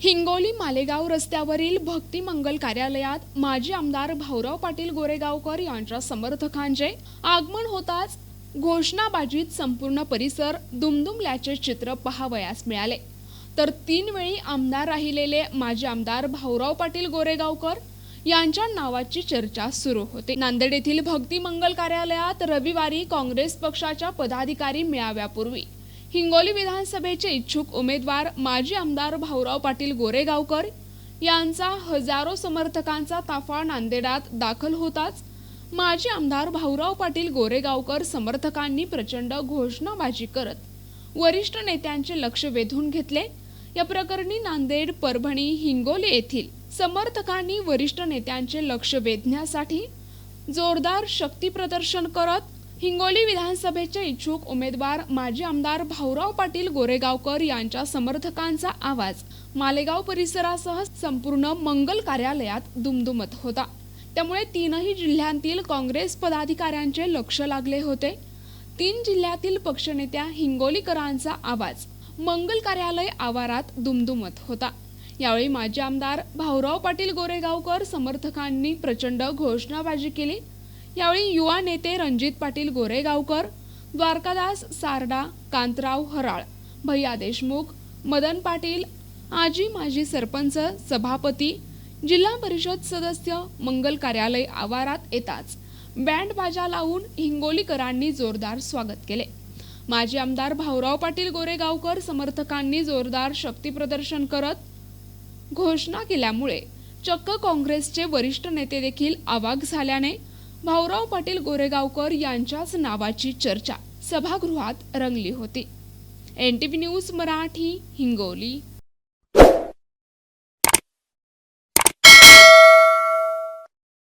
हिंगोली मालेगाव रस्त्यावरील भक्ती मंगल कार्यालयात माजी आमदार भाऊराव पाटील गोरेगावकर यांच्या समर्थकांचे आगमन होताच घोषणाबाजीत संपूर्ण परिसर दुमदुमल्याचे चित्र पहावयास मिळाले. तर तीन वेळी आमदार राहिलेले माजी आमदार भाऊराव पाटील गोरेगावकर यांच्या नावाची चर्चा सुरू होते. नांदेड येथील भक्ती मंगल कार्यालयात रविवारी काँग्रेस पक्षाच्या पदाधिकारी मेळाव्यापूर्वी हिंगोली विधानसभेचे इच्छुक उमेदवार माजी आमदार भाऊराव पाटील गोरेगावकर यांचा हजारो समर्थकांचा ताफा नांदेडात दाखल होताच माजी आमदार भाऊराव पाटील गोरेगावकर समर्थकांनी प्रचंड घोषणाबाजी करत वरिष्ठ नेत्यांचे लक्ष वेधून घेतले. या प्रकरणी नांदेड परभणी हिंगोली येथील समर्थकांनी वरिष्ठ नेत्यांचे लक्ष वेधण्यासाठी जोरदार शक्ती प्रदर्शन करत हिंगोली विधानसभेचे इच्छुक उमेदवार माजी आमदार भाऊराव पाटील गोरेगावकर यांच्या समर्थकांचा आवाज मालेगाव परिसरासह संपूर्ण मंगल कार्यालयात दुमदुमत होता. त्यामुळे तीनही जिल्ह्यांतील काँग्रेस पदाधिकाऱ्यांचे लक्ष लागले होते. तीन जिल्ह्यातील पक्षनेत्या हिंगोलीकरांचा आवाज मंगल कार्यालय आवारात दुमदुमत होता. यावेळी माजी आमदार भाऊराव पाटील गोरेगावकर समर्थकांनी प्रचंड घोषणाबाजी केली. यावेळी युवा नेते रणजित पाटील गोरेगावकर द्वारकादास सारडा कांतराव हराळ भैया देशमुख मदन पाटील आजी माजी सरपंच सभापती जिल्हा परिषद सदस्य मंगल कार्यालय आवारात येताच बँड बाजा लावून हिंगोलीकरांनी जोरदार स्वागत केले. माजी आमदार भाऊराव पाटील गोरेगावकर समर्थकांनी जोरदार शक्ती प्रदर्शन करत घोषणा केल्यामुळे चक्क काँग्रेसचे वरिष्ठ नेते देखील आवाग झाल्याने भाऊराव पाटील गोरेगावकर यांच्याच नावाची चर्चा सभागृहात रंगली होती. N T V news Marathi Hingoli.